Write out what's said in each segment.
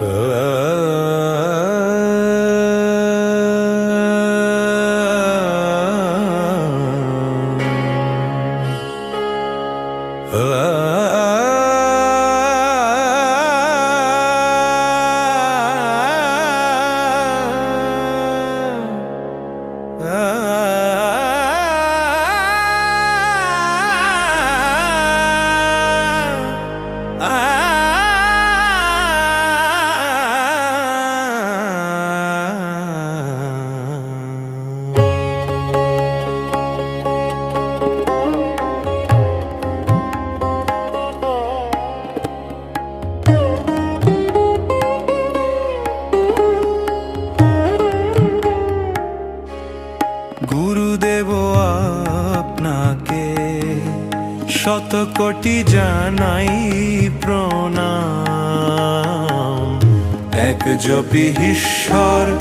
Uh... গুরুদেব আপনাকে শত কোটি জানাই প্রণাম। এক জপি ঈশ্বর,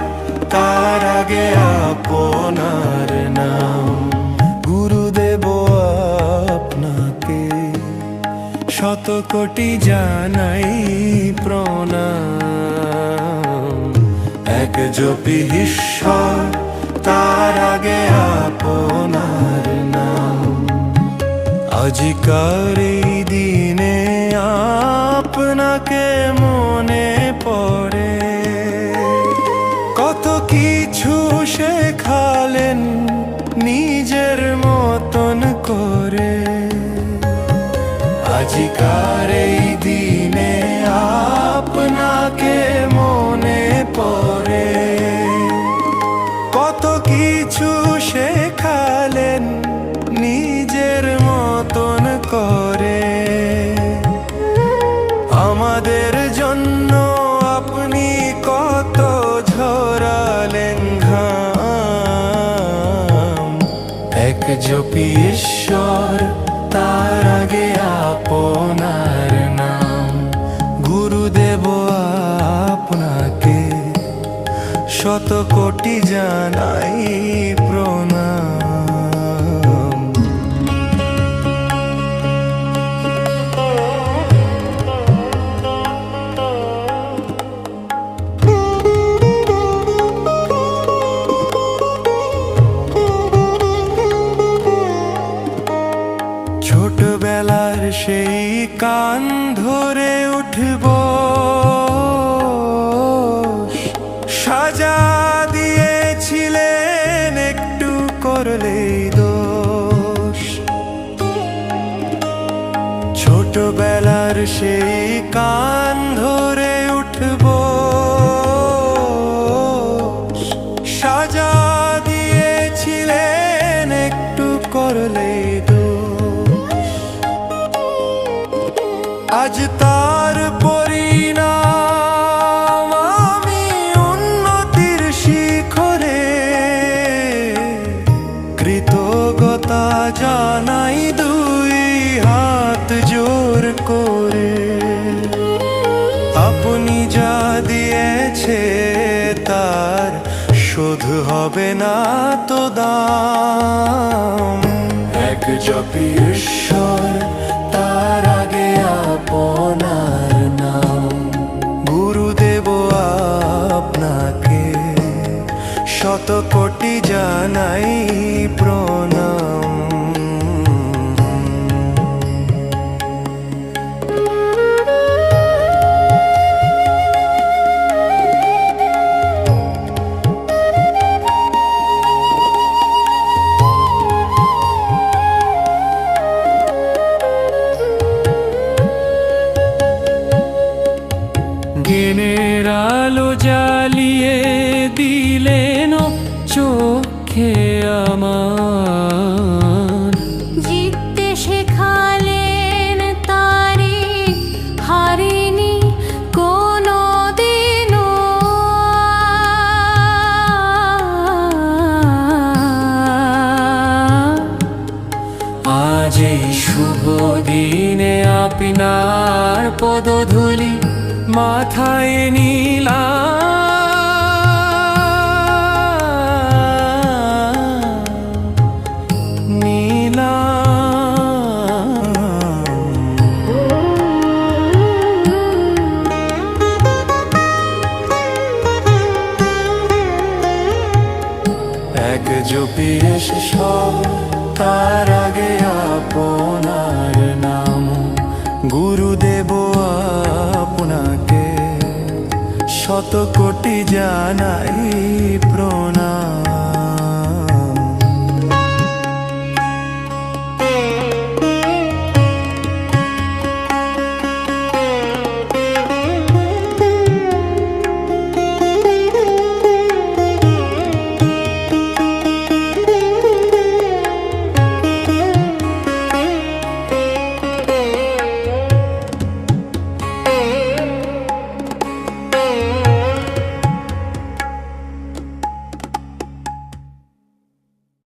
তার আগে আপনার নাম। গুরুদেব আপনাকে শত কোটি জানাই প্রণাম। এক জপি ঈশ্বর তার আগে আপনার নাম। আজিকার এই দিনে আপনাকে মনে পড়ে। কত কিছু শেখালেন নিজের মতন করে। আজিকার এই জপি ঈশ্বর তার আগে আপনার নাম। গুরুদেব আপনাকে শত কোটি জানাই। কান ধরে উঠব। সাজা দিয়েছিলেন একটু করলে দোষ। ছোটবেলার সেই কান ধরে উঠব। সাজা দিয়েছিলেন একটু করলেই করে। আপনি যা দিয়েছে তার শোধ হবে না তো দাম। এক জপি ঈশ্বর তার আগে আপনার নাম। গুরুদেব আপনাকে শত কোটি জানাই প্রণাম। জ্বালিয়ে দিলেন চোখে। আকাশটায় নীলা। নীলা। এক জপিয়ে সব তার আপনাকে শত কোটি জানাই